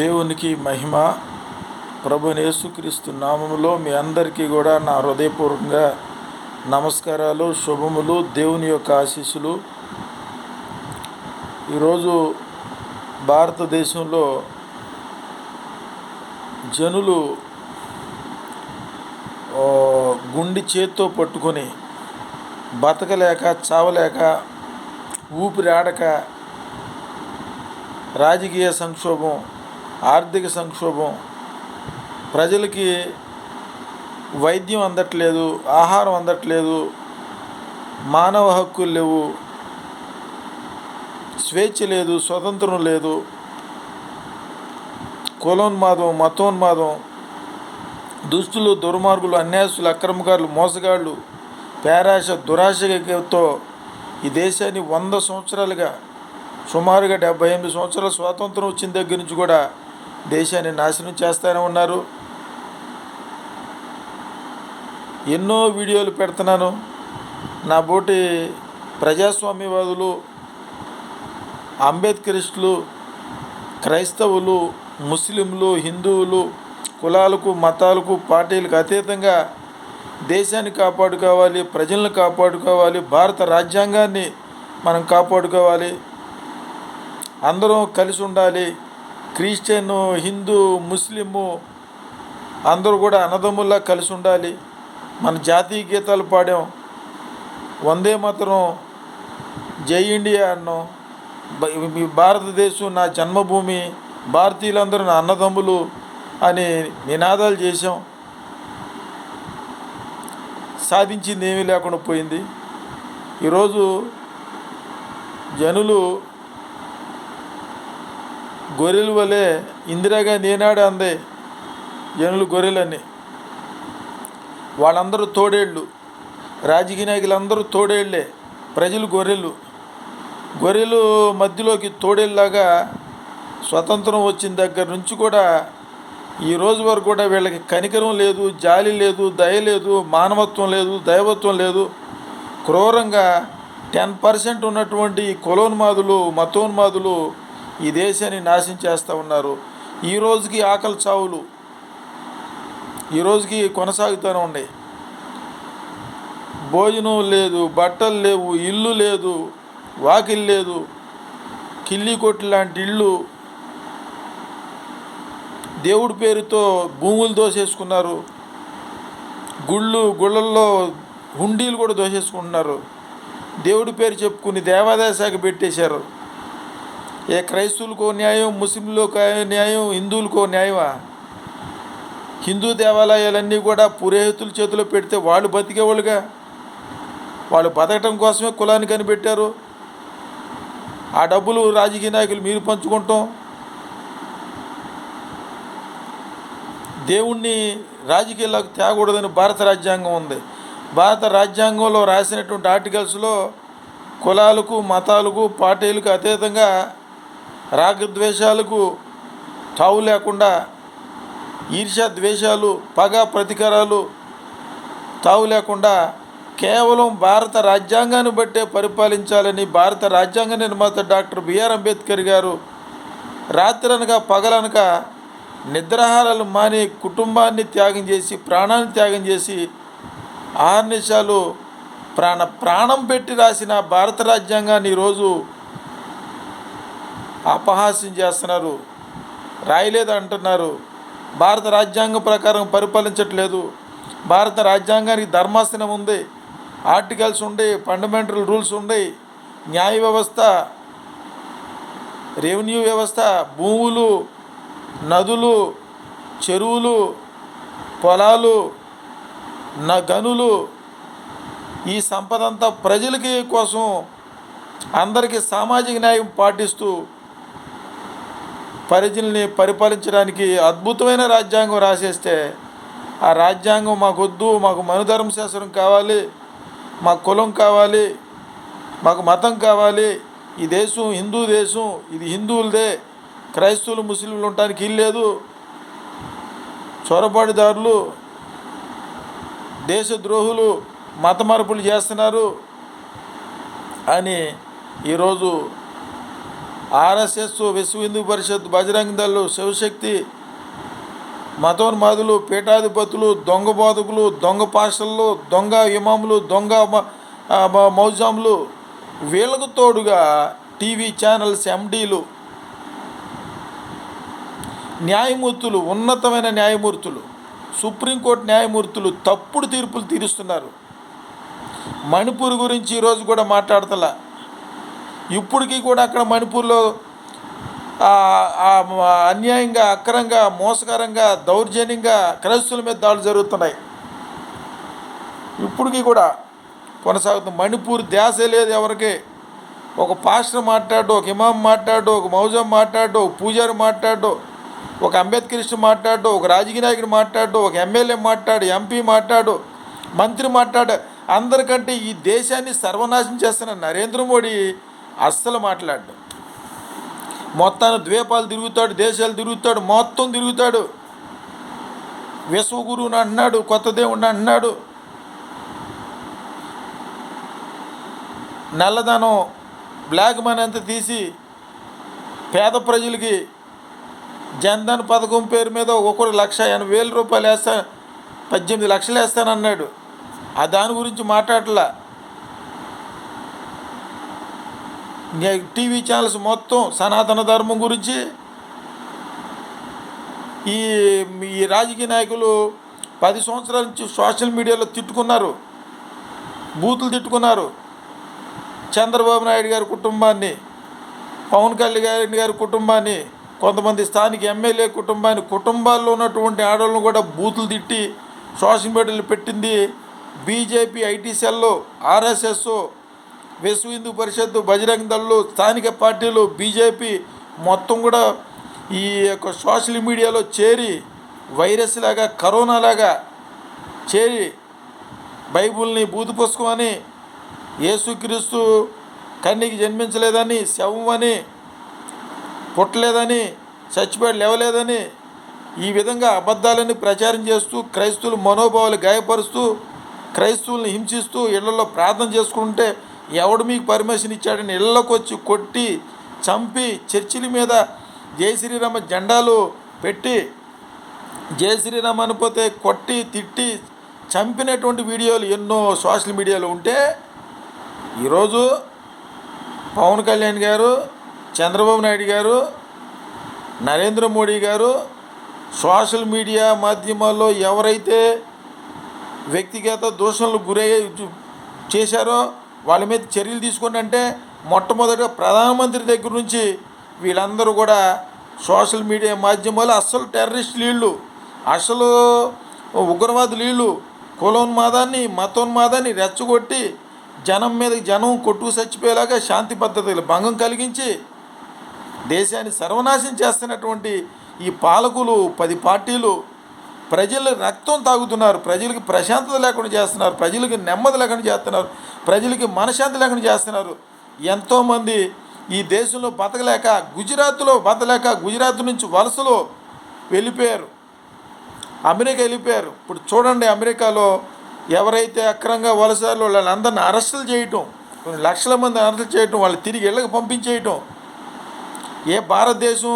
దేవునికి మహిమ ప్రభు యేసుక్రీస్తు నామములో మీ అందరికీ కూడా నా హృదయపూర్వకంగా నమస్కారాలు శుభములు దేవుని యొక్క ఆశీస్సులు. ఈరోజు భారతదేశంలో జనులు గుండి చేత్తో పట్టుకొని బతకలేక చావలేక ఊపిరాడక రాజకీయ సంక్షోభం ఆర్థిక సంక్షోభం. ప్రజలకి వైద్యం అందట్లేదు ఆహారం అందట్లేదు మానవ హక్కులు లేవు స్వేచ్ఛ లేదు స్వతంత్రం లేదు కులోన్మాదం మతోన్మాదం దుస్తులు దుర్మార్గులు అన్యాసులు అక్రమకారులు మోసగాళ్ళు పేరాశ దురాశతో ఈ దేశాన్ని వంద సంవత్సరాలుగా సుమారుగా డెబ్బై ఎనిమిది సంవత్సరాల స్వాతంత్రం వచ్చిన దగ్గర నుంచి కూడా దేశాన్ని నాశనం చేస్తూనే ఉన్నారు. ఎన్నో వీడియోలు పెడుతున్నాను. నా బోటి ప్రజాస్వామ్యవాదులు అంబేద్కరిస్టులు క్రైస్తవులు ముస్లింలు హిందువులు కులాలకు మతాలకు పార్టీలకు అతీతంగా దేశాన్ని కాపాడుకోవాలి ప్రజలను కాపాడుకోవాలి భారత రాజ్యాంగాన్ని మనం కాపాడుకోవాలి. అందరం కలిసి ఉండాలి. క్రిస్టియన్ హిందూ ముస్లిము అందరూ కూడా అన్నదమ్ముల్లా కలిసి ఉండాలి. మన జాతీయ గీతాలు పాడాం. వందే మాత్రం జై ఇండియా అన్నాం. భారతదేశం నా జన్మభూమి భారతీయులందరూ నా అన్నదమ్ములు అని నినాదాలు చేశాం. సాధించింది ఏమీ లేకుండా పోయింది. ఈరోజు జనులు గొర్రెల వలె ఇందిరాగాంధీ ఏనాడు అందే జనులు గొర్రెలని వాళ్ళందరూ తోడేళ్ళు. రాజకీయ నాయకులందరూ తోడేళ్ళే. ప్రజలు గొర్రెలు. గొర్రెలు మధ్యలోకి తోడేళ్ళలాగా స్వతంత్రం వచ్చిన దగ్గర నుంచి కూడా ఈ రోజు వరకు కూడా వీళ్ళకి కనికరం లేదు జాలి లేదు దయ లేదు మానవత్వం లేదు దైవత్వం లేదు. క్రూరంగా టెన్ పర్సెంట్ ఉన్నటువంటి కులోన్మాదులు మతోన్మాదులు ఈ దేశాన్ని నాశనం చేస్తూ ఉన్నారు. ఈ రోజుకి ఆకలి చావులు ఈ రోజుకి కొనసాగుతూనే ఉన్నాయి. భోజనం లేదు బట్టలు లేవు ఇల్లు లేదు వాకిల్ లేదు కిల్లి కొట్టు లాంటి ఇళ్ళు దేవుడి పేరుతో భూములు దోసేసుకున్నారు. గుళ్ళు గుళ్ళల్లో హుండీలు కూడా దోసేసుకుంటున్నారు. దేవుడి పేరు చెప్పుకుని దేవాదాయ శాఖ పెట్టేశారు. ఏ క్రైస్తవులకో న్యాయం ముస్లింలకో న్యాయం హిందువులకో న్యాయమా? హిందూ దేవాలయాలన్నీ కూడా పురోహితుల చేతిలో పెడితే వాళ్ళు బతికేవాళ్ళుగా? వాళ్ళు బతకటం కోసమే కులాన్ని కనిపెట్టారు. ఆ డబ్బులు రాజకీయ నాయకులు మీరు పంచుకుంటాం. దేవుణ్ణి రాజకీయాలకు తేకూడదని భారత రాజ్యాంగం ఉంది. భారత రాజ్యాంగంలో రాసినటువంటి ఆర్టికల్స్లో కులాలకు మతాలకు పార్టీలకు అతీతంగా రాగద్వేషాలకు తావు లేకుండా ఈర్ష్య ద్వేషాలు పగ ప్రతీకారాలు తావు లేకుండా కేవలం భారత రాజ్యాంగాన్ని బట్టే పరిపాలించాలని భారత రాజ్యాంగ నిర్మాత డాక్టర్ బిఆర్ అంబేద్కర్ గారు రాత్రనక పగలనక నిద్రాహారాలు మాని కుటుంబాన్ని త్యాగం చేసి ప్రాణాన్ని త్యాగం చేసి ఆహర్నిశాలు ప్రాణ ప్రాణం పెట్టి రాసిన భారత రాజ్యాంగాన్ని ఈరోజు అపహాస్యం చేస్తున్నారు. రాయలేదు అంటున్నారు భారత రాజ్యాంగం ప్రకారం పరిపాలించట్లేదు. భారత రాజ్యాంగానికి ధర్మాసనం ఉంది. ఆర్టికల్స్ ఉండే ఫండమెంటల్ రూల్స్ ఉండే. న్యాయ వ్యవస్థ రెవెన్యూ వ్యవస్థ భూములు నదులు చెరువులు పొలాలు న గనులు ఈ సంపద అంతా ప్రజలకి కోసం అందరికీ సామాజిక న్యాయం పాటిస్తూ ప్రజల్ని పరిపాలించడానికి అద్భుతమైన రాజ్యాంగం రాసేస్తే ఆ రాజ్యాంగం మాకొద్దు మాకు మనుధర్మ శాస్త్రం కావాలి మా కులం కావాలి మాకు మతం కావాలి ఈ దేశం హిందూ దేశం ఇది హిందువులదే క్రైస్తవులు ముస్లింలు ఉండటానికి ఇల్లేదు చొరబాటుదారులు దేశద్రోహులు మత మార్పులు చేస్తున్నారు అని ఈరోజు ఆర్ఎస్ఎస్ విశ్వ హిందూ పరిషత్ బజరంగ దళ్ళు శివశక్తి మతోన్మాదులు పీఠాధిపతులు దొంగ బోధకులు దొంగ పాషలు దొంగ ఇమాములు దొంగ మ- మ- మౌజాములు. వీళ్ళకు తోడుగా టీవీ ఛానల్స్ ఎండీలు న్యాయమూర్తులు ఉన్నతమైన న్యాయమూర్తులు సుప్రీంకోర్టు న్యాయమూర్తులు తప్పుడు తీర్పులు తీరుస్తున్నారు. మణిపూర్ గురించి ఈరోజు కూడా మాట్లాడతలా. ఇప్పటికీ కూడా అక్కడ మణిపూర్లో అన్యాయంగా అక్రంగా మోసకరంగా దౌర్జన్యంగా క్రైస్తువుల మీద దాడులు జరుగుతున్నాయి. ఇప్పటికీ కూడా కొనసాగుతుంది. మణిపూర్ ధ్యాస లేదు ఎవరికి. ఒక పాస్టర్ మాట్లాడు ఒక ఇమాం మాట్లాడు ఒక మౌజం మాట్లాడు ఒక పూజారి మాట్లాడు ఒక అంబేద్కరిస్ట్ మాట్లాడు ఒక రాజకీయ నాయకుడు మాట్లాడు ఒక ఎమ్మెల్యే మాట్లాడు ఎంపీ మాట్లాడు మంత్రి మాట్లాడు. అందరికంటే ఈ దేశాన్ని సర్వనాశనం చేస్తున్న నరేంద్ర మోడీ అస్సలు మాట్లాడు మొత్తాన్ని ద్వీపాలు తిరుగుతాడు దేశాలు తిరుగుతాడు మొత్తం తిరుగుతాడు. విశ్వగురువుని అంటున్నాడు కొత్త దేవుడిని అంటున్నాడు నల్లధనం బ్లాక్ మనీ అంతా తీసి పేద ప్రజలకి జన్ధన్ పథకం పేరు మీద ఒక్కొక్కరు లక్ష ఎనభై వేల రూపాయలు వేస్తా పద్దెనిమిది లక్షలు వేస్తానన్నాడు. ఆ దాని గురించి మాట్లాడలా ఇంకా టీవీ ఛానల్స్ మొత్తం సనాతన ధర్మం గురించి ఈ ఈ రాజకీయ నాయకులు పది సంవత్సరాల నుంచి సోషల్ మీడియాలో తిట్టుకున్నారు బూతులు తిట్టుకున్నారు. చంద్రబాబు నాయుడు గారి కుటుంబాన్ని పవన్ కళ్యాణ్ గారి కుటుంబాన్ని కొంతమంది స్థానిక ఎమ్మెల్యే కుటుంబాన్ని కుటుంబాల్లో ఉన్నటువంటి ఆడవాళ్ళను కూడా బూతులు తిట్టి సోషల్ మీడియాలో పెట్టింది బీజేపీ ఐటీ సెల్ ఆర్ఎస్ఎస్ విశ్వ హిందూ పరిషత్ బజరంగ దళ్ళు స్థానిక పార్టీలు బీజేపీ మొత్తం కూడా ఈ యొక్క సోషల్ మీడియాలో చేరి వైరస్ లాగా కరోనా లాగా చేరి బైబుల్ని బూతు పుస్తకమని యేసుక్రీస్తు కన్నికి జన్మించలేదని శవం అని పుట్టలేదని చచ్చిపోయి లేవలేదని ఈ విధంగా అబద్ధాలని ప్రచారం చేస్తూ క్రైస్తువుల మనోభావాలు గాయపరుస్తూ క్రైస్తవుల్ని హింసిస్తూ ఇళ్ళలో ప్రార్థన చేసుకుంటే ఎవడు మీకు పర్మిషన్ ఇచ్చాడని ఇళ్ళకొచ్చి కొట్టి చంపి చర్చిల మీద జై శ్రీరామ జెండాలు పెట్టి జై శ్రీరామ్ అనిపోతే కొట్టి తిట్టి చంపినటువంటి వీడియోలు ఎన్నో సోషల్ మీడియాలో ఉంటే ఈరోజు పవన్ కళ్యాణ్ గారు చంద్రబాబు నాయుడు గారు నరేంద్ర మోడీ గారు సోషల్ మీడియా మాధ్యమాల్లో ఎవరైతే వ్యక్తిగత దూషణలు గురయ్యే చేశారో వాళ్ళ మీద చర్యలు తీసుకోండి అంటే మొట్టమొదటిగా ప్రధానమంత్రి దగ్గర నుంచి వీళ్ళందరూ కూడా సోషల్ మీడియా మాధ్యమాలు అస్సలు టెర్రరిస్ట్ నీళ్ళు అసలు ఉగ్రవాద నీళ్ళు కులోన్మాదాన్ని మతోన్మాదాన్ని రెచ్చగొట్టి జనం మీద జనం కొట్టుకు చచ్చిపోయేలాగా శాంతి పద్ధతులు భంగం కలిగించి దేశాన్ని సర్వనాశం చేస్తున్నటువంటి ఈ పాలకులు పది పార్టీలు ప్రజలు రక్తం తాగుతున్నారు ప్రజలకి ప్రశాంతత లేకుండా చేస్తున్నారు ప్రజలకి నెమ్మది లేకుండా చేస్తున్నారు ప్రజలకి మనశాంతి లేకుండా చేస్తున్నారు. ఎంతోమంది ఈ దేశంలో బతకలేక గుజరాత్లో బతలేక గుజరాత్ నుంచి వలసలో వెళ్ళిపోయారు. అమెరికా వెళ్ళిపోయారు. ఇప్పుడు చూడండి అమెరికాలో ఎవరైతే అక్రంగా వలసారో వాళ్ళందరిని అరెస్టులు చేయటం కొన్ని లక్షల మంది అరెస్టులు చేయటం వాళ్ళు తిరిగి ఇళ్ళకి పంపించేయటం. ఏ భారతదేశం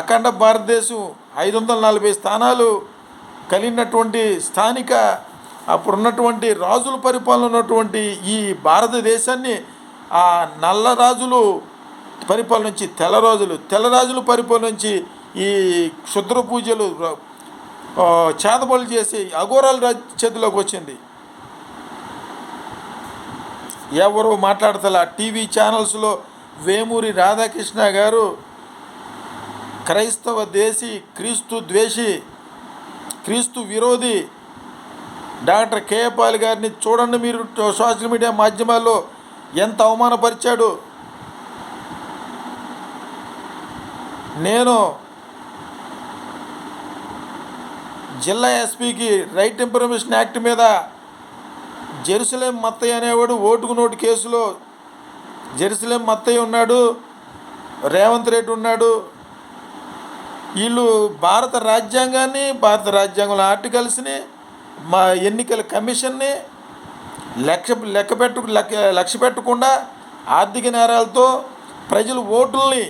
అఖండ భారతదేశం ఐదు వందల నలభై స్థానాలు కలిగినటువంటి స్థానిక అప్పుడున్నటువంటి రాజుల పరిపాలన ఉన్నటువంటి ఈ భారతదేశాన్ని ఆ నల్ల రాజులు పరిపాలన నుంచి తెల్లరాజులు రాజులు పరిపాలన నుంచి ఈ క్షుద్ర పూజలు చేతబడులు చేసి అఘోరాల రాజు చేతిలోకి వచ్చింది. ఎవరు మాట్లాడతలా టీవీ ఛానల్స్లో వేమూరి రాధాకృష్ణ గారు క్రైస్తవ దేశీ క్రీస్తు ద్వేషి క్రీస్తు విరోధి డాక్టర్ కేపాల్ గారిని చూడండి మీరు సోషల్ మీడియా మాధ్యమాల్లో ఎంత అవమానపరిచాడు. నేను జిల్లా ఎస్పీకి రైట్ ఇన్ఫర్మేషన్ యాక్ట్ మీద జెరూసలేం మత్తయ్య అనేవాడు ఓటుకు నోటు కేసులో జెరూసలేం మత్తయ్య ఉన్నాడు రేవంత్ రెడ్డి ఉన్నాడు వీళ్ళు భారత రాజ్యాంగాన్ని భారత రాజ్యాంగంలో ఆర్టికల్స్ని మా ఎన్నికల కమిషన్ని లెక్క లెక్క పెట్టు లెక్క లక్ష్య పెట్టకుండా ఆర్థిక నేరాలతో ప్రజలు ఓటుల్ని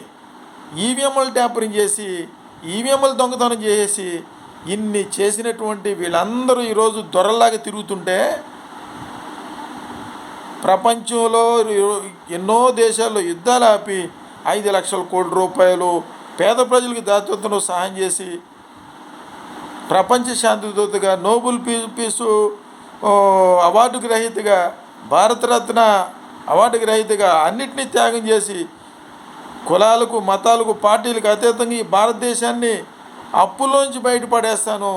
ఈవీఎంలు ట్యాంపరింగ్ చేసి ఈవీఎంలు దొంగతనం చేసి ఇన్ని చేసినటువంటి వీళ్ళందరూ ఈరోజు దొరల్లాగా తిరుగుతుంటే ప్రపంచంలో ఎన్నో దేశాల్లో యుద్ధాలు ఆపి ఐదు లక్షల కోట్ల రూపాయలు పేద ప్రజలకు దాతృత్వంలో సహాయం చేసి ప్రపంచ శాంతి దూతగా నోబెల్ పీ పీసు అవార్డు గ్రహీతగా భారతరత్న అవార్డు గ్రహీతగా అన్నిటినీ త్యాగం చేసి కులాలకు మతాలకు పార్టీలకు అతీతంగా ఈ భారతదేశాన్ని అప్పుల్లోంచి బయటపడేస్తాను.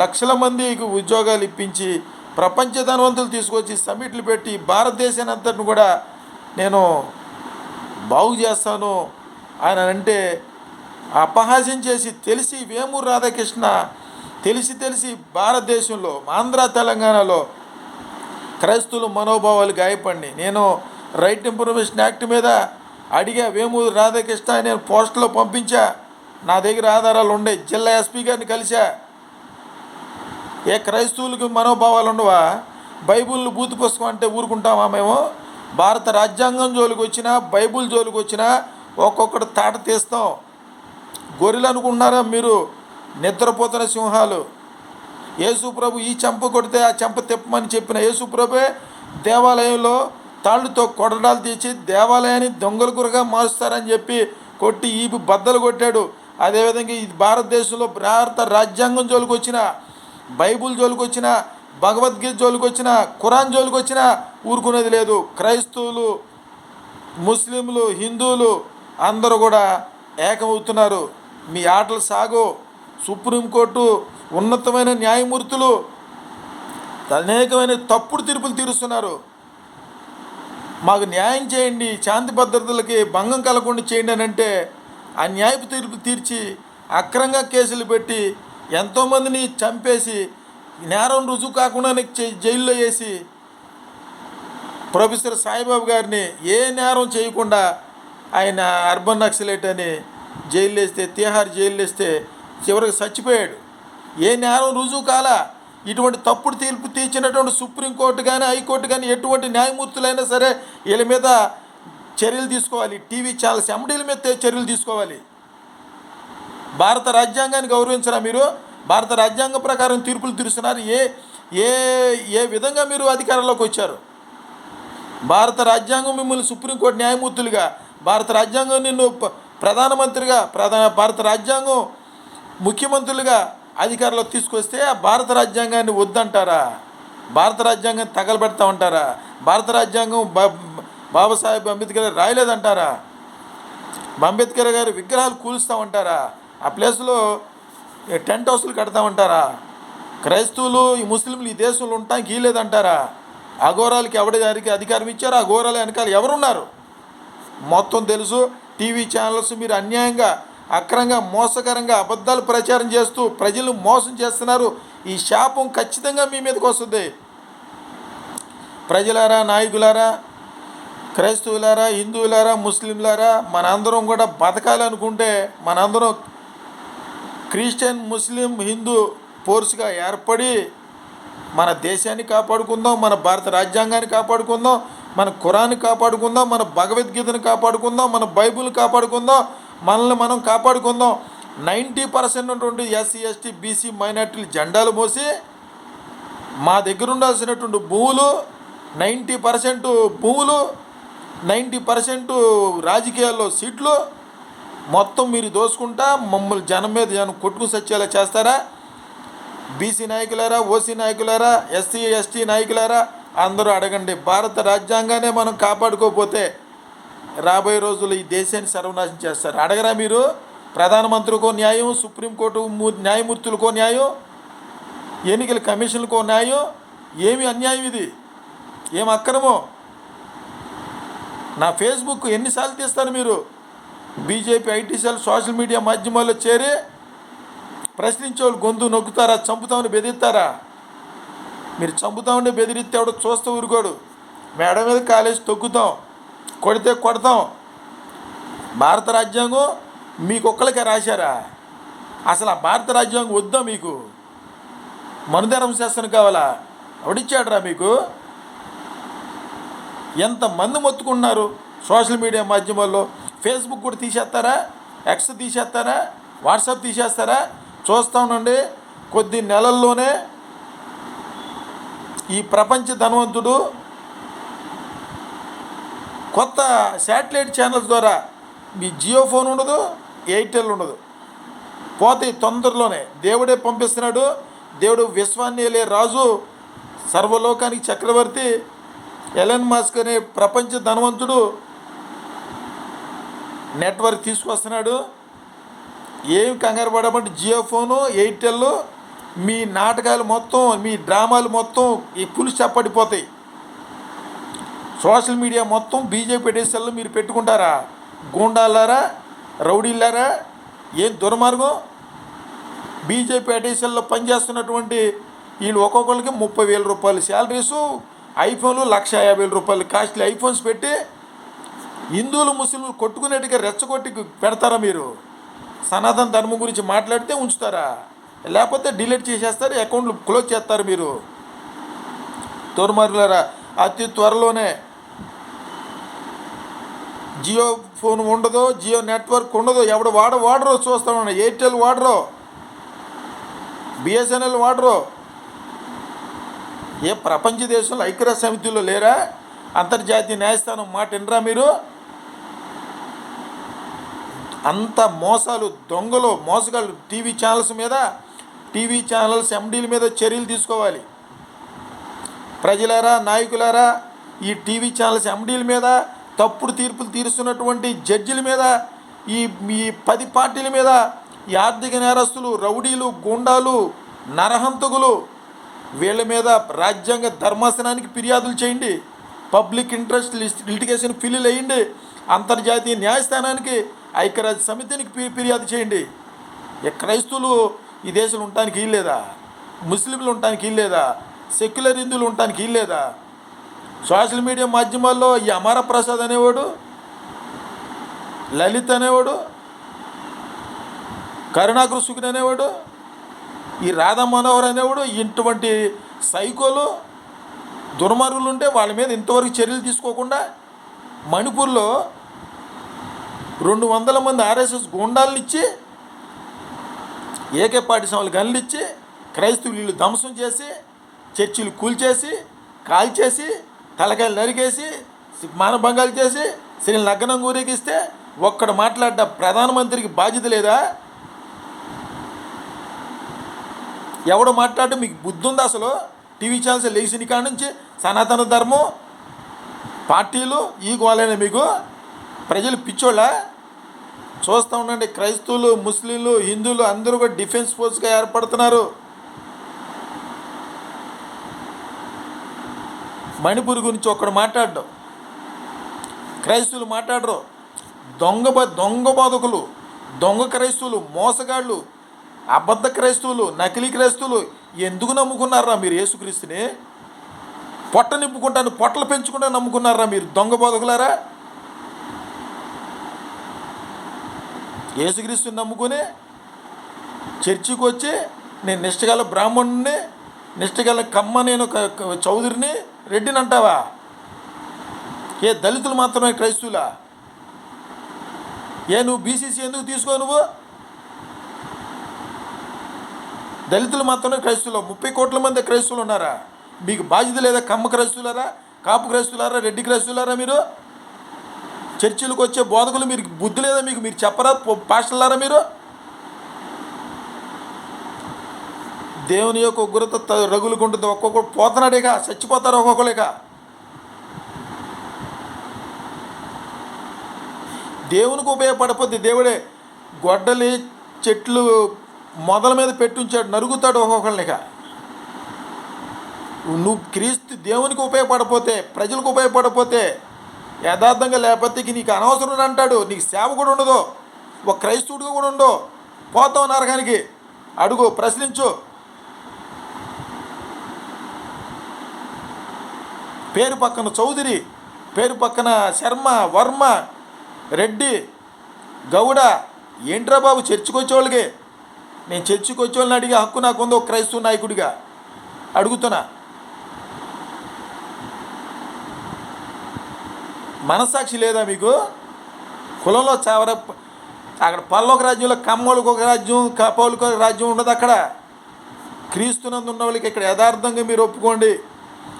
లక్షల మందికి ఉద్యోగాలు ఇప్పించి ప్రపంచ ధనవంతులు తీసుకొచ్చి సమిట్లు పెట్టి భారతదేశాన్ని అంతటిని కూడా నేను బాగు చేస్తాను. ఆయన అంటే అపహాస్యం చేసి తెలిసి వేమూరు రాధాకృష్ణ తెలిసి తెలిసి భారతదేశంలో ఆంధ్ర తెలంగాణలో క్రైస్తువుల మనోభావాలు గాయపడి నేను రైట్ ఇన్ఫర్మేషన్ యాక్ట్ మీద అడిగా వేమూరు రాధాకృష్ణ నేను పోస్టులో పంపించా నా దగ్గర ఆధారాలు ఉండే జిల్లా ఎస్పీ గారిని కలిసా ఏ క్రైస్తవులకి మనోభావాలు ఉండవా? బైబుల్ని బూతు పుస్తకం అంటే ఊరుకుంటామా మేము? భారత రాజ్యాంగం జోలికి వచ్చినా బైబుల్ జోలికి వచ్చినా ఒక్కొక్కటి తాట తీస్తాం. గొర్రెలు అనుకుంటున్నారా మీరు? నిద్రపోతున్న సింహాలు. యేసుప్రభు ఈ చెంప కొడితే ఆ చెంప తిప్పమని చెప్పిన యేసుప్రభే దేవాలయంలో తాళ్ళుతో కొడడాలు తీసి దేవాలయాన్ని దొంగల గురగా మారుస్తారని చెప్పి కొట్టి ఈ బద్దలు కొట్టాడు. అదేవిధంగా ఈ భారతదేశంలో భారత రాజ్యాంగం జోలికి వచ్చిన బైబుల్ జోలికి వచ్చిన భగవద్గీత జోలికి వచ్చిన ఖురాన్ జోలికి వచ్చిన ఊరుకునేది లేదు. క్రైస్తవులు ముస్లింలు హిందువులు అందరూ కూడా ఏకమవుతున్నారు. మీ ఆటలు సాగు. సుప్రీంకోర్టు ఉన్నతమైన న్యాయమూర్తులు అనేకమైన తప్పుడు తీర్పులు తీరుస్తున్నారు. మాకు న్యాయం చేయండి శాంతి భద్రతలకి భంగం కలగకుండా చేయండి అని అంటే ఆ న్యాయపు తీర్పు తీర్చి అక్రంగా కేసులు పెట్టి ఎంతోమందిని చంపేసి నేరం రుజువు కాకుండా జైల్లో వేసి ప్రొఫెసర్ సాయిబాబు గారిని ఏ నేరం చేయకుండా ఆయన అర్బన్ నక్సలేట్ అని జైలు వేస్తే తిహార్ జైలు వేస్తే చివరికి చచ్చిపోయాడు. ఏ నేరం రుజువు కాలా ఇటువంటి తప్పుడు తీర్పు తీర్చినటువంటి సుప్రీంకోర్టు కానీ హైకోర్టు కానీ ఎటువంటి న్యాయమూర్తులైనా సరే వీళ్ళ మీద చర్యలు తీసుకోవాలి. టీవీ ఛానల్స్ ఎండీల మీద చర్యలు తీసుకోవాలి. భారత రాజ్యాంగాన్ని గౌరవించరా మీరు? భారత రాజ్యాంగం ప్రకారం తీర్పులు తీరుస్తున్నారు. ఏ ఏ ఏ విధంగా మీరు అధికారంలోకి వచ్చారు? భారత రాజ్యాంగం మిమ్మల్ని సుప్రీంకోర్టు న్యాయమూర్తులుగా భారత రాజ్యాంగం నిన్ను ప్రధానమంత్రిగా ప్రధాన భారత రాజ్యాంగం ముఖ్యమంత్రులుగా అధికారంలో తీసుకొస్తే ఆ భారత రాజ్యాంగాన్ని వద్దంటారా? భారత రాజ్యాంగం తగలబెడతా ఉంటారా భారత రాజ్యాంగం బా బాబాసాహెబ్ అంబేద్కర్ రాయలేదంటారా? అంబేద్కర్ గారి విగ్రహాలు కూలుస్తామంటారా? ఆ ప్లేస్లో టెంట్ హౌస్లు కడతామంటారా? క్రైస్తవులు ఈ ముస్లింలు ఈ దేశంలో ఉండటానికి వీలేదంటారా అఘోరాలకి ఎవరి అధికారం ఇచ్చారో ఆ ఘోరాల వెనకాల ఎవరున్నారు? మొత్తం తెలుసు. టీవీ ఛానల్స్ మీరు అన్యాయంగా అక్రంగా మోసకరంగా అబద్ధాలు ప్రచారం చేస్తూ ప్రజలు మోసం చేస్తున్నారు. ఈ శాపం ఖచ్చితంగా మీ మీదకి వస్తుంది. ప్రజలారా నాయకులారా క్రైస్తవులారా హిందువులారా ముస్లింలారా మనందరం కూడా బతకాలనుకుంటే మనందరం క్రిస్టియన్ ముస్లిం హిందూ ఫోర్స్గా ఏర్పడి మన దేశాన్ని కాపాడుకుందాం మన భారత రాజ్యాంగాన్ని కాపాడుకుందాం. మన ఖురాన్ని కాపాడుకుందాం మన భగవద్గీతను కాపాడుకుందాం మన బైబిల్ కాపాడుకుందాం మనల్ని మనం కాపాడుకుందాం. నైంటీ పర్సెంట్ ఉన్నటువంటి ఎస్సీ ఎస్టీ బీసీ మైనార్టీలు జెండాలు మోసి మా దగ్గర ఉండాల్సినటువంటి భూములు నైంటీ పర్సెంట్ భూములు నైంటీ పర్సెంట్ రాజకీయాల్లో సీట్లు మొత్తం మీరు దోసుకుంటా మమ్మల్ని జనం మీద జనం కొట్టుకు సచ్చేలా చేస్తారా? బీసీ నాయకులారా ఓసీ నాయకులారా ఎస్సీ ఎస్టీ నాయకులారా? అందరూ అడగండి భారత రాజ్యాంగానే మనం కాపాడుకోకపోతే రాబోయే రోజుల్లో ఈ దేశాన్ని సర్వనాశం చేస్తారు. అడగరా మీరు? ప్రధానమంత్రికో న్యాయం సుప్రీంకోర్టు న్యాయమూర్తులకో న్యాయం ఎన్నికల కమిషన్లకో న్యాయం ఏమి అన్యాయం ఇది? ఏం అక్రమో? నా ఫేస్బుక్ ఎన్నిసార్లు తీస్తారు మీరు? BJP IT cell social media మాధ్యమాల్లో చేరి ప్రశ్నించే వాళ్ళు గొంతు నొక్కుతారా చంపుతామని బెదిరిస్తారా? మీరు చంపుతామంటే బెదిరిస్తే ఎవడో చూస్తూ ఊరుకోడు. మేడ మీద కాలేజ్ తొక్కుతాం కొడితే కొడతాం. భారత రాజ్యాంగం మీకు ఒక్కరికే రాశారా? అసలు ఆ భారత రాజ్యాంగం వద్దా మీకు? మనుధర్మ శాసనం కావాలా? ఎవడిచ్చాడురా మీకు? ఎంతమంది మొత్తుకున్నారు సోషల్ మీడియా మాధ్యమాల్లో? ఫేస్బుక్ కూడా తీసేస్తారా? ఎక్స్ తీసేస్తారా? వాట్సాప్ తీసేస్తారా? చూస్తూ ఉండండి కొద్ది నెలల్లోనే ఈ ప్రపంచ ధనవంతుడు కొత్త శాటిలైట్ ఛానల్స్ ద్వారా మీ జియో ఫోన్ ఉండదు ఎయిర్టెల్ ఉండదు. పోతే తొందరలోనే దేవుడే పంపిస్తున్నాడు. దేవుడు విశ్వాన్ని వెళ్ళే రాజు సర్వలోకానికి చక్రవర్తి ఎలన్ మాస్క్ అనే ప్రపంచ ధనవంతుడు నెట్వర్క్ తీసుకొస్తున్నాడు. ఏం కంగారు పడమంటే జియో ఫోను ఎయిర్టెల్ మీ నాటకాలు మొత్తం మీ డ్రామాలు మొత్తం ఈ పులుసు చప్పడిపోతాయి. సోషల్ మీడియా మొత్తం బీజేపీ ఎడిషన్లు మీరు పెట్టుకుంటారా? గూండాలారా రౌడీలారా ఏం దుర్మార్గం? బీజేపీ ఎడిషన్లో పనిచేస్తున్నటువంటి వీళ్ళు ఒక్కొక్కరికి ముప్పై వేల రూపాయలు శాలరీసు ఐఫోన్లు లక్ష యాభై వేల రూపాయలు కాస్ట్లీ ఐఫోన్స్ పెట్టి హిందువులు ముస్లింలు కొట్టుకునేట్టుగా రెచ్చగొట్టి పెడతారా మీరు? సనాతన ధర్మం గురించి మాట్లాడితే ఉంచుతారా? లేకపోతే డిలీట్ చేసేస్తారు అకౌంట్లు క్లోజ్ చేస్తారు మీరు. తోరుమారులారా అతి త్వరలోనే జియో ఫోన్ ఉండదు జియో నెట్వర్క్ ఉండదు ఎవడు వాడ వాడరో చూస్తామన్నా ఎయిర్టెల్ వాడరు బిఎస్ఎన్ఎల్ వాడరు. ఏ ప్రపంచ దేశంలో ఐక్యరాజ్య సమితిలో లేరా? అంతర్జాతీయ న్యాయస్థానం మాట వినరా మీరు? అంత మోసాలు దొంగలు మోసగాళ్ళు టీవీ ఛానల్స్ మీద టీవీ ఛానల్స్ ఎండీల మీద చర్యలు తీసుకోవాలి. ప్రజలారా నాయకులారా ఈ టీవీ ఛానల్స్ ఎండీల మీద తప్పుడు తీర్పులు తీరుస్తున్నటువంటి జడ్జిల మీద ఈ ఈ పది పార్టీల మీద ఈ ఆర్థిక నేరస్తులు రౌడీలు గుండాలు నరహంతకులు వీళ్ళ మీద రాజ్యాంగ ధర్మాసనానికి ఫిర్యాదులు చేయండి. Public interest list litigation file వేయండి. అంతర్జాతీయ న్యాయస్థానానికి ఐక్యరాజ్య సమితినికి ఫిర్యాదు చేయండి. ఈ క్రైస్తవులు ఈ దేశంలో ఉండటానికి వీల్లేదా ముస్లింలు ఉండటానికి వీల్లేదా సెక్యులర్ హిందువులు ఉండటానికి వీల్లేదా సోషల్ మీడియా మాధ్యమాల్లో ఈ అమర ప్రసాద్ అనేవాడు లలిత్ అనేవాడు కరుణాకృష్ణుడు అనేవాడు ఈ రాధా మనోహర్ అనేవాడు ఇటువంటి సైకోలు దుర్మార్గులు ఉంటే వాళ్ళ మీద ఇంతవరకు చర్యలు తీసుకోకుండా మణిపూర్లో రెండు వందల మంది ఆర్ఎస్ఎస్ గుండాలను ఇచ్చి ఏకే పార్టీ సభలు గనులిచ్చి క్రైస్తవులు ధ్వంసం చేసి చర్చిలు కూల్చేసి కాల్చేసి తలకాయలు నరికేసి మానభంగాలు చేసి శ్రీ లగ్నం ఊరేగిస్తే ఒక్కడ మాట్లాడ్డ ప్రధానమంత్రికి బాధ్యత లేదా? ఎవడు మాట్లాడు మీకు బుద్ధి ఉందా అసలు? టీవీ ఛానల్స్ లేచిన కాడ నుంచి సనాతన ధర్మం పార్టీలు ఈ గోలైన మీకు? ప్రజలు పిచ్చోళ్ళ? చూస్తూ ఉండండి క్రైస్తవులు ముస్లింలు హిందువులు అందరూ కూడా డిఫెన్స్ ఫోర్స్గా ఏర్పడుతున్నారు. మణిపూర్ గురించి ఒకడు మాట్లాడడం. క్రైస్తవులు మాట్లాడరు. దొంగ బ- దొంగ బోధకులు దొంగ క్రైస్తవులు మోసగాళ్ళు అబద్ధ క్రైస్తవులు నకిలీ క్రైస్తవులు ఎందుకు నమ్ముకున్నారా మీరు యేసుక్రీస్తుని? పొట్ట నింపుకుంటాను పొట్టలు పెంచుకుంటా నమ్ముకున్నారా మీరు దొంగ బోధకులారా? యేసుక్రీస్తుని నమ్ముకునే చర్చికి వచ్చి నేను నిష్టగల బ్రాహ్మణుని నిష్టగల కమ్మ నేను ఒక చౌదరిని రెడ్డిని అంటావా? ఏ దళితులు మాత్రమే క్రైస్తువులా? ఏ నువ్వు బీసీసీ ఎందుకు తీసుకో నువ్వు? దళితులు మాత్రమే క్రైస్తువులు? ముప్పై కోట్ల మంది క్రైస్తువులు ఉన్నారా? మీకు బాధ్యత లేదా కమ్మ క్రైస్తువులారా? కాపు క్రైస్తువులారా? రెడ్డి క్రైస్తువులారా మీరు? చర్చిలకు వచ్చే బోధకులు మీరు బుద్ధి లేదా మీకు మీరు చెప్పరా? పాస్టర్లారా మీరు? దేవుని యొక్క ఉగ్రత త- రగులుకుంటుంది. పోతున్నాడు ఇక చచ్చిపోతారు ఒక్కొక్కలేక. దేవునికి ఉపయోగపడపోతే దేవుడే గొడ్డలి చెట్లు మొదల మీద పెట్టుంచాడు నరుగుతాడు ఒక్కొక్కళ్ళనిక. నువ్వు క్రీస్తు దేవునికి ఉపయోగపడపోతే ప్రజలకు ఉపయోగపడపోతే యథార్థంగా లేకపోతే నీకు అనవసరం అంటాడు. నీకు సేవ కూడా ఉండదు. ఒక క్రైస్తవుడిగా కూడా ఉండవు పోతావు నరకానికి. అడుగు ప్రశ్నించు. పేరు పక్కన చౌదరి పేరు పక్కన శర్మ వర్మ రెడ్డి గౌడ. ఏంట్రా బాబు చర్చికొచ్చేవాళ్ళకి నేను చర్చికొచ్చేవాళ్ళని అడిగే హక్కు నాకు ఉందో క్రైస్తవ నాయకుడిగా? అడుగుతున్నా. మనస్సాక్షి లేదా మీకు? కులంలో చావర అక్కడ పల్లొక రాజ్యంలో కమ్మోళ్ళకి ఒక రాజ్యం కపౌలకి ఒక రాజ్యం ఉండదు అక్కడ. క్రీస్తునందు ఉన్న వాళ్ళకి ఇక్కడ యథార్థంగా మీరు ఒప్పుకోండి.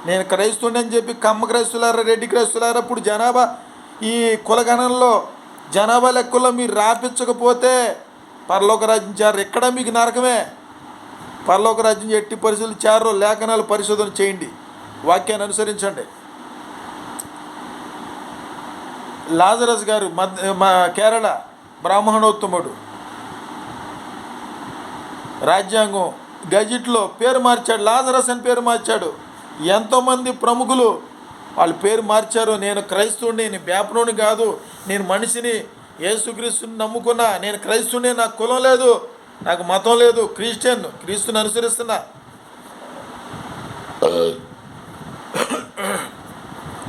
నేను క్రైస్తుని అని చెప్పి కమ్మ క్రైస్తులారా రెడ్డి క్రైస్తులారా ఇప్పుడు జనాభా ఈ కులగణంలో జనాభా లెక్కల్లో మీరు రాపించకపోతే పరలోక రాజ్యం చేరరు ఇక్కడ మీకు నరకమే? పరలోక రాజ్యం ఎట్టి పరిస్థితులు చేరరు లేఖనాలు పరిశోధన చేయండి. వాక్యాన్ని అనుసరించండి. లాజరస్ గారు మధ్య మా కేరళ బ్రాహ్మణోత్తముడు. రాజ్యాంగం గజిట్లో పేరు మార్చాడు లాజరస్ అని పేరు మార్చాడు. ఎంతోమంది ప్రముఖులు వాళ్ళు పేరు మార్చారు నేను క్రైస్తవుని నేను బేపనుని కాదు నేను మనిషిని యేసుక్రీస్తుని నమ్ముకున్నా నేను క్రైస్తవుని నాకు కులం లేదు నాకు మతం లేదు క్రిస్టియన్ క్రీస్తుని అనుసరిస్తున్నా.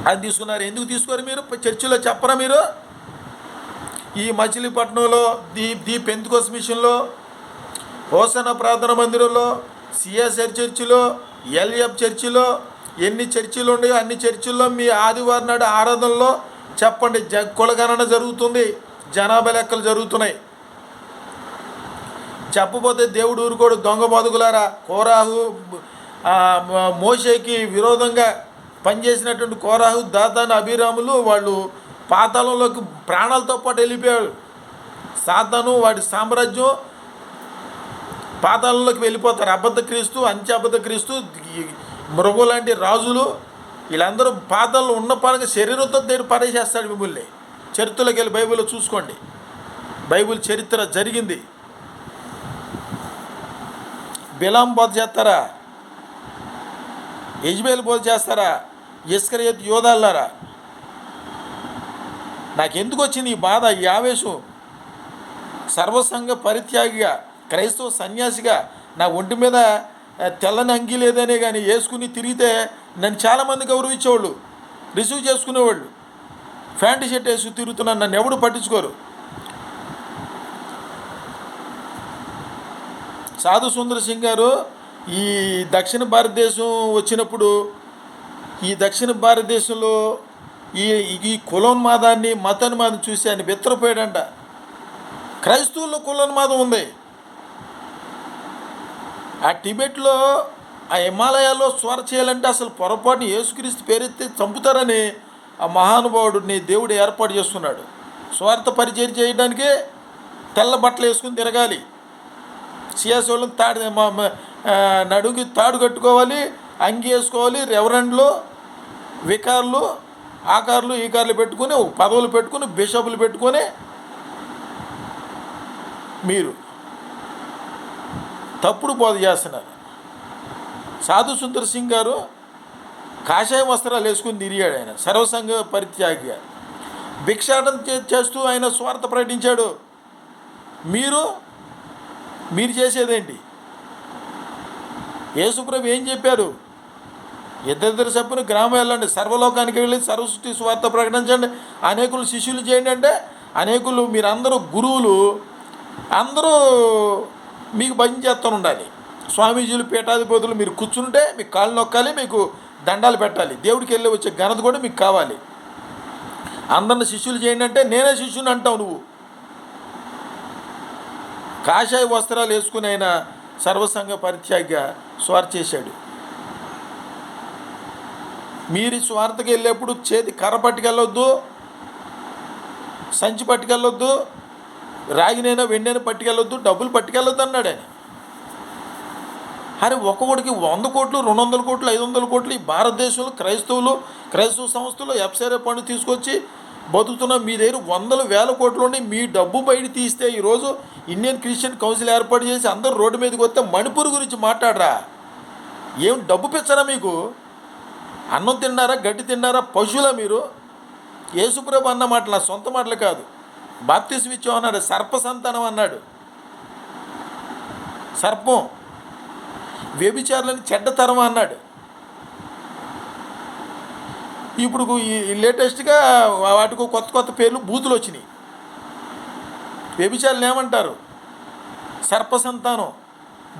అది తీసుకున్నారు. ఎందుకు తీసుకోరు మీరు? చర్చిలో చెప్పరా మీరు? ఈ మచిలీపట్నంలో దీ దీ పెంతుకోస్ మిషన్లో హోసన ప్రార్థన మందిరంలో సిఎస్ఆర్ చర్చిలో ఎల్ఎఫ్ చర్చిలో ఎన్ని చర్చిలు ఉన్నాయో అన్ని చర్చిల్లో మీ ఆదివారం నాడు ఆరాధనలో చెప్పండి. జ కులగణన జరుగుతుంది. జనాభా లెక్కలు జరుగుతున్నాయి. చెప్పబోతే దేవుడు ఊరుకోడు. దొంగ బతుకులారా? కోరాహు మోషేకి విరోధంగా పనిచేసినటువంటి కోరాహు దాతాను అభిరాములు వాళ్ళు పాతాళంలోకి ప్రాణాలతో పాటు వెళ్ళిపోయాడు సాతాను వాడి సామ్రాజ్యం పాతాళంలోకి వెళ్ళిపోతారు. అబద్ధ క్రీస్తు అంత్య అబద్ధ క్రీస్తు మృగు లాంటి రాజులు వీళ్ళందరూ పాతాల్లో ఉన్న పరంగా శరీరంతో దేని పరేసేస్తాడు మిమ్మల్ని. చరిత్రలోకి వెళ్ళి బైబిల్లో చూసుకోండి. బైబిల్ చరిత్ర జరిగింది. బిలాం బోధ చేస్తారా? యజ్బేల్ బోధ చేస్తారా? ఇస్కరియత్ యోధాల్లారా? నాకెందుకు వచ్చింది ఈ బాధ ఈ ఆవేశం? సర్వసంగ పరిత్యాగిగా క్రైస్తవ సన్యాసిగా నా ఒంటి మీద తెల్లని అంగి లేదనే కానీ వేసుకుని తిరిగితే నన్ను చాలామంది గౌరవించేవాళ్ళు రిసీవ్ చేసుకునేవాళ్ళు. ప్యాంటు షర్ట్ వేసి తిరుగుతున్నాను నన్ను ఎవడు పట్టించుకోరు? సాధు సుందర్ సింగ్ గారు ఈ దక్షిణ భారతదేశం వచ్చినప్పుడు ఈ దక్షిణ భారతదేశంలో ఈ ఈ కులోన్మాదాన్ని మతాన్మాదం చూసి ఆయన బెత్తరపోయాడంట. క్రైస్తవుల్లో కులోన్మాదం ఉంది. ఆ టిబెట్లో ఆ హిమాలయాల్లో స్వర చేయాలంటే అసలు పొరపాటుని యేసుక్రీస్తు పేరెత్తి చంపుతారని ఆ మహానుభావుడిని దేవుడు ఏర్పాటు చేస్తున్నాడు. స్వార్థ పరిచయం చేయడానికే తెల్ల బట్టలు వేసుకుని తిరగాలి. సిఎస్ వాళ్ళని తాడు మా తాడు కట్టుకోవాలి. అంగి వేసుకోవాలి రెవరెండ్లు వికార్లు ఆకార్లు ఈకార్లు పెట్టుకుని పెట్టుకొని పదవులు పెట్టుకొని బిషపులు పెట్టుకొని మీరు తప్పుడు బోధ చేస్తున్నారు. సాధు సుందర్ సింగ్ గారు కాషాయ వస్త్రాలు వేసుకుని తిరిగాడు ఆయన. సర్వసంగ పరిత్యాగిగా భిక్షాటం చేస్తూ ఆయన స్వార్థ ప్రకటించాడు. మీరు మీరు చేసేదేంటి? యేసుప్రభు ఏం చెప్పారు? ఇద్దరిద్దరు చప్పున గ్రామం వెళ్ళండి. సర్వలోకానికి వెళ్ళి సర్వసృష్టి స్వార్థ ప్రకటించండి. అనేకులు శిష్యులు చేయండి అంటే అనేకులు మీరందరూ గురువులు అందరూ మీకు భజన చేస్తూ ఉండాలి. స్వామీజీలు పీఠాధిపతులు మీరు కూర్చుంటే మీకు కాళ్ళు నొక్కాలి మీకు దండాలు పెట్టాలి. దేవుడికి వెళ్ళి వచ్చే ఘనత కూడా మీకు కావాలి. అందరిని శిష్యులు చేయండి అంటే నేనే శిష్యుని అంటావు నువ్వు. కాషాయ వస్త్రాలు వేసుకుని ఆయన సర్వసంగ పరిత్యాగ్గా స్వార్థ చేశాడు. మీరు స్వార్థకి వెళ్ళేప్పుడు చేతి కర్ర పట్టుకెళ్ళొద్దు సంచి పట్టుకెళ్ళొద్దు రాగినైనా వెండైనా పట్టుకెళ్ళొద్దు డబ్బులు పట్టుకెళ్ళొద్దు అన్నాడు ఆయన. అరే ఒక్కొక్కడికి వంద కోట్లు రెండు వందల కోట్లు ఐదు వందల కోట్లు ఈ భారతదేశంలో క్రైస్తవులు క్రైస్తవ సంస్థలు ఎఫ్సైరే పన్ను తీసుకొచ్చి బతుకుతున్న మీ దగ్గర వందల వేల కోట్లుండి మీ డబ్బు బయట తీస్తే ఈరోజు ఇండియన్ క్రిస్టియన్ కౌన్సిల్ ఏర్పాటు చేసి అందరూ రోడ్డు మీదకి వస్తే మణిపూర్ గురించి మాట్లాడరా? ఏం డబ్బు పెంచరా మీకు? అన్నం తిన్నారా గడ్డి తిన్నారా పశువులా మీరు? యేసుప్రభు అన్న మాటలు నా సొంత మాటలు కాదు. బాప్తిసం ఇచ్చాం అన్నాడు సర్ప సంతానం అన్నాడు. సర్పం. వ్యభిచారులని చెడ్డతరం అన్నాడు. ఇప్పుడు ఈ లేటెస్ట్గా వాటికి కొత్త కొత్త పేర్లు బూతులు వచ్చినాయి. వ్యభిచారులు ఏమంటారు? సర్ప సంతానం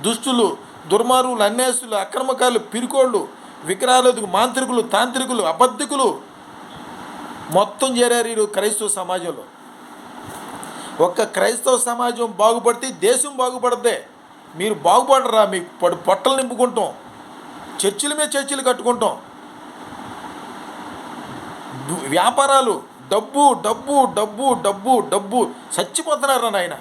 దుష్టులు దుర్మార్గులు అన్యాసులు అక్రమకాలు పిరికోళ్ళు విగ్రహాలకు మాంత్రికులు తాంత్రికులు అబద్ధికులు మొత్తం చేరారు వీరు క్రైస్తవ సమాజంలో. ఒక్క క్రైస్తవ సమాజం బాగుపడితే దేశం బాగుపడద్దే. మీరు బాగుపడరా మీకు పడు పొట్టలు నింపుకుంటాం. చర్చిల మీద చర్చిలు కట్టుకుంటాం. వ్యాపారాలు డబ్బు డబ్బు డబ్బు డబ్బు డబ్బు చచ్చిపోతున్నారా నాయన?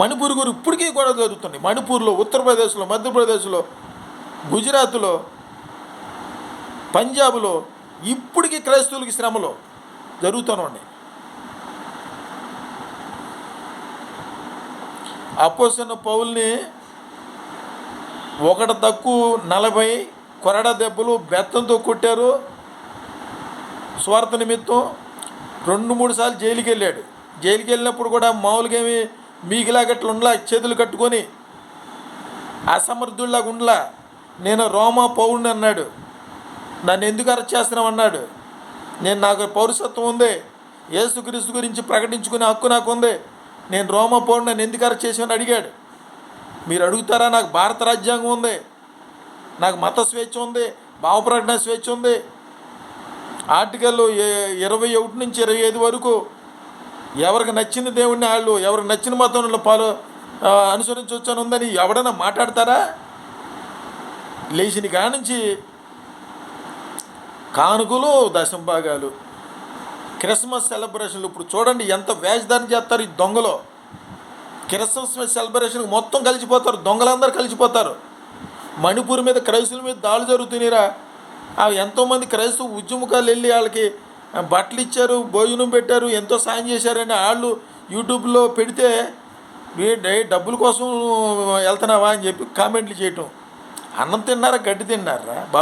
మణిపూర్ గురు ఇప్పటికీ కూడా జరుగుతుంది మణిపూర్లో ఉత్తరప్రదేశ్లో మధ్యప్రదేశ్లో గుజరాత్లో పంజాబ్లో ఇప్పటికీ క్రైస్తవులకి శ్రమలు జరుగుతూనే ఉన్నాయి అపోసిన పౌల్ని ఒకటి తక్కువ నలభై కొరడ దెబ్బలు బెత్తంతో కొట్టారు. స్వార్థ నిమిత్తం రెండు మూడు సార్లు జైలుకి వెళ్ళాడు జైలుకి వెళ్ళినప్పుడు కూడా మామూలుగా ఏమి మీకులాగట్లు ఉండలా చేతులు కట్టుకొని అసమర్థుల్లాగా ఉండలా. నేను రోమా పౌరుని అన్నాడు. నన్ను ఎందుకు అరెస్ట్ చేస్తున్నావు అన్నాడు. నేను నాకు పౌరసత్వం ఉంది. యేసుక్రీస్తు గురించి ప్రకటించుకునే హక్కు నాకు ఉంది. నేను రోమా పౌరుని నన్ను ఎందుకు అరెస్ట్ చేసామని అడిగాడు. మీరు అడుగుతారా? నాకు భారత రాజ్యాంగం ఉంది. నాకు మత స్వేచ్ఛ ఉంది. భావప్రకటన స్వేచ్ఛ ఉంది. ఆర్టికల్ ఇరవై ఒకటి నుంచి ఇరవై ఐదు వరకు ఎవరికి నచ్చిన దేవుడిని వాళ్ళు ఎవరికి నచ్చిన మతంలో పాలు ఆ, అనుసరించవచ్చు అని ఉందని ఎవడైనా మాట్లాడతారా? లేచిన కాడ నుంచి కానుకలు దశంభాగాలు క్రిస్మస్ సెలబ్రేషన్లు ఇప్పుడు చూడండి ఎంత వేషధారణ చేస్తారు ఈ దొంగలో. క్రిస్మస్ సెలబ్రేషన్ మొత్తం కలిసిపోతారు దొంగలందరూ కలిసిపోతారు. మణిపూర్ మీద క్రైస్తువుల మీద దాడులు జరుగుతున్నాయిరా. అవి ఎంతోమంది క్రైస్తవ ఉద్యమకాలు వెళ్ళి వాళ్ళకి బట్టలు ఇచ్చారు భోజనం పెట్టారు ఎంతో సాయం చేశారని వాళ్ళు యూట్యూబ్లో పెడితే డబ్బుల కోసం వెళ్తున్నావా? అని చెప్పి కామెంట్లు చేయటం. అన్నం తిన్నారా గడ్డి తిన్నారా?